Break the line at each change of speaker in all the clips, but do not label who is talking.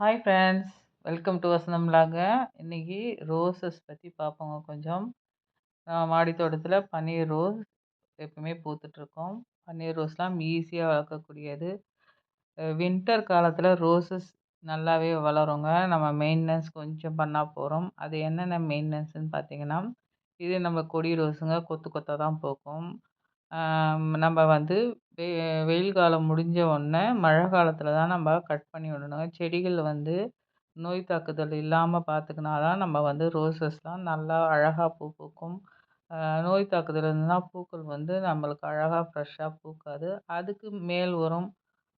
Hi friends welcome to Vasantham vlog இன்றைக்கி roses பற்றி பார்ப்போங்க கொஞ்சம். மாடி தோட்டத்தில் பன்னீர் ரோஸ் எப்பவுமே பூத்துட்ருக்கோம் பன்னீர் ரோஸ்லாம் ஈஸியாக வளர்க்கக்கூடியது. வின்டர் காலத்தில் ரோஸஸ் நல்லாவே வளருங்க. நம்ம மெயின்டெனன்ஸ் கொஞ்சம் பண்ணால் போகிறோம் அது என்னென்ன மெயின்டெனன்ஸ்னு பார்த்தீங்கன்னா இது நம்ம கொடி ரோஸுங்க கொத்து கொத்தாக தான் பூக்கும். நம்ம வந்து வெ வெயில் காலம் முடிஞ்ச உடனே மழை காலத்தில் தான் நம்ம கட் பண்ணி விடணும். செடிகள் வந்து நோய் தாக்குதல் இல்லாமல் பார்த்துக்கினா தான் நம்ம வந்து ரோஸஸ்லாம் நல்லா அழகாக பூ பூக்கும். நோய் தாக்குதல் இருந்ததுன்னா பூக்கள் வந்து நம்மளுக்கு அழகாக ஃப்ரெஷ்ஷாக பூக்காது. அதுக்கு மேல் உரம்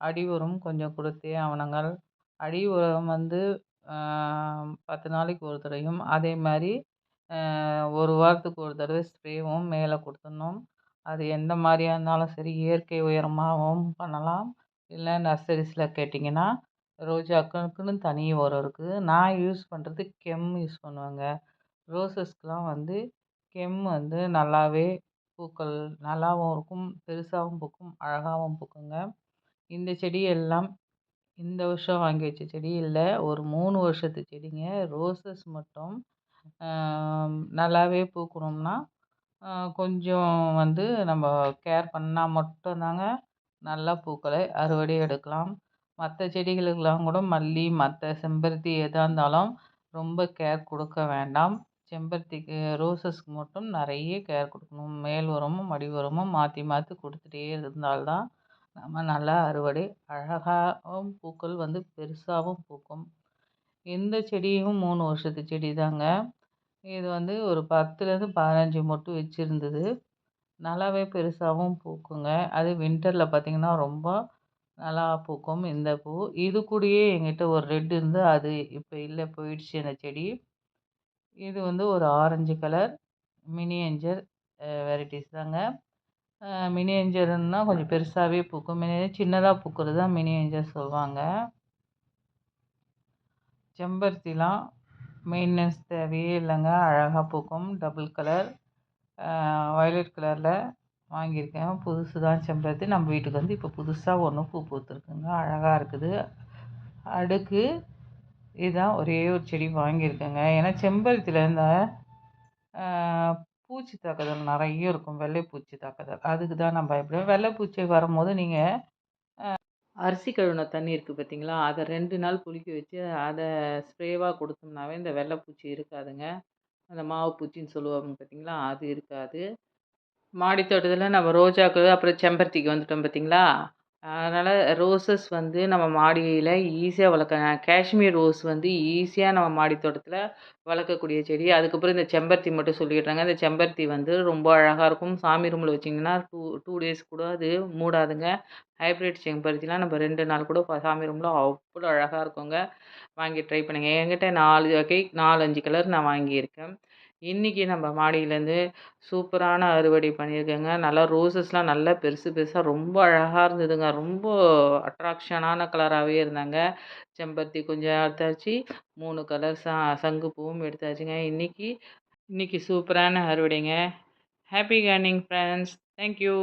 அடி உரம் கொஞ்சம் கொடுத்தே ஆவணுங்கள். அடி உரம் வந்து பத்து நாளைக்கு ஒரு தடவையும். அதே மாதிரி ஒரு வாரத்துக்கு ஒரு தடவை ஸ்ப்ரேவும் மேலே கொடுத்துட்ணும். அது எந்த மாதிரியா இருந்தாலும் சரி இயற்கை உயரமாகவும் பண்ணலாம். இல்லை நர்சரிஸில் கேட்டிங்கன்னா ரோஜாக்களுக்குன்னு தனி உரம் இருக்குது நான் யூஸ் பண்ணுறது கெம் யூஸ் பண்ணுவேங்க. ரோசஸ்க்கெலாம் வந்து கெம் வந்து நல்லாவே பூக்கள் நல்லாவும் இருக்கும் பெருசாகவும் பூக்கும் அழகாகவும் பூக்குங்க. இந்த செடி எல்லாம் இந்த வருஷம் வாங்கி வச்ச செடி இல்லை ஒரு மூணு வருஷத்து செடிங்க. ரோசஸ் மட்டும் நல்லாவே பூக்கணும்னா கொஞ்சம் வந்து நம்ம கேர் பண்ணால் மட்டும்தாங்க நல்லா பூக்களை அறுவடை எடுக்கலாம். மற்ற செடிகளுக்கெல்லாம் கூட மல்லி மற்ற செம்பருத்தி எதாக இருந்தாலும் ரொம்ப கேர் கொடுக்க வேண்டாம். செம்பருத்திக்கு ரோஸஸ்க்கு மட்டும் நிறைய கேர் கொடுக்கணும். மேல் உரமும் அடி உரமும் மாற்றி மாற்றி கொடுத்துட்டே இருந்தால்தான் நம்ம நல்லா அறுவடை அழகாகவும் பூக்கள் வந்து பெருசாகவும் பூக்கும். எந்த செடியும் மூணு வருஷத்து செடி தாங்க இது வந்து ஒரு பத்துலேருந்து பதினஞ்சு மொட்டு வச்சுருந்தது. நல்லாவே பெருசாகவும் பூக்குங்க. அது வின்டரில் பார்த்திங்கன்னா ரொம்ப நல்லா பூக்கும் இந்த பூ. இது கூடயே எங்கிட்ட ஒரு ரெட் இருந்து அது இப்போ இல்லை போயிடுச்சு அந்த செடி. இது வந்து ஒரு ஆரஞ்சு கலர் மினியஞ்சர் வெரைட்டிஸ் தாங்க. மினியேஞ்சர்னா கொஞ்சம் பெருசாகவே பூக்கும். மினி சின்னதாக பூக்கிறது தான் மினியஞ்சர் சொல்லுவாங்க செம்பருத்திலாம் மெயின்டெனன்ஸ் தேவையே இல்லைங்க. அழகாக பூக்கும். டபுள் கலர் வயலட் கலரில் வாங்கியிருக்கேன். புதுசு தான் செம்பருத்தி. நம்ம வீட்டுக்கு வந்து இப்போ புதுசாக ஒன்று பூ பூத்துருக்குங்க. அழகாக இருக்குது. அடுக்கு இதுதான் ஒரே ஒரு செடி வாங்கியிருக்கேங்க. ஏன்னா செம்பருத்தியில் இருந்த பூச்சி தாக்குதல் நிறைய இருக்கும். வெள்ளை பூச்சி தாக்குதல். அதுக்கு தான் நான் பயப்படுவேன் வெள்ளை பூச்சி வரும்போது நீங்கள் அரிசி கழுவின தண்ணி இருக்குது பார்த்தீங்களா அதை ரெண்டு நாள் புளிக்க வச்சு அதை ஸ்ப்ரேவாக கொடுத்தோம்னாவே இந்த வெள்ளைப்பூச்சி இருக்காதுங்க. அந்த மாவு பூச்சின்னு சொல்லுவாங்க பார்த்தீங்களா அது இருக்காது. மாடி தோட்டத்தில் நம்ம ரோஜாக்கு அப்புறம் செம்பருத்திக்கு வந்துட்டோம் பார்த்தீங்களா அதனால் ரோசஸ் வந்து நம்ம மாடியில் ஈஸியாக வளர்க்கலாம் காஷ்மீர் ரோஸ் வந்து ஈஸியாக நம்ம மாடி தோட்டத்தில் வளர்க்கக்கூடிய செடி. அதுக்கப்புறம் இந்த செம்பருத்தி மட்டும் சொல்லிடுறாங்க. இந்த செம்பருத்தி வந்து ரொம்ப அழகாக இருக்கும். சாமி ரூமில் வச்சிங்கன்னா டூ டூ டேஸ் கூட அது மூடாதுங்க. ஹைப்ரிட் செம்பருத்திலாம் நம்ம ரெண்டு நாள் கூட சாமி ரூமில் அவ்வளோ அழகாக இருக்குங்க. வாங்கி ட்ரை பண்ணுங்கள் என்கிட்ட நாலு வகை நாலு அஞ்சு கலர் நான் வாங்கியிருக்கேன். இன்றைக்கி நம்ம மாடியிலேருந்து சூப்பரான அறுவடை பண்ணியிருக்கேங்க. நல்லா ரோசஸ்லாம் நல்லா பெருசு பெருசாக ரொம்ப அழகாக இருந்ததுங்க. ரொம்ப அட்ராக்ஷனான கலராகவே இருந்தாங்க. செம்பருத்தி கொஞ்சம் எடுத்தாச்சு மூணு கலர் சா சங்கு பூவும் எடுத்தாச்சுங்க. இன்றைக்கி இன்றைக்கி சூப்பரான அறுவடைங்க. Happy corning friends thank you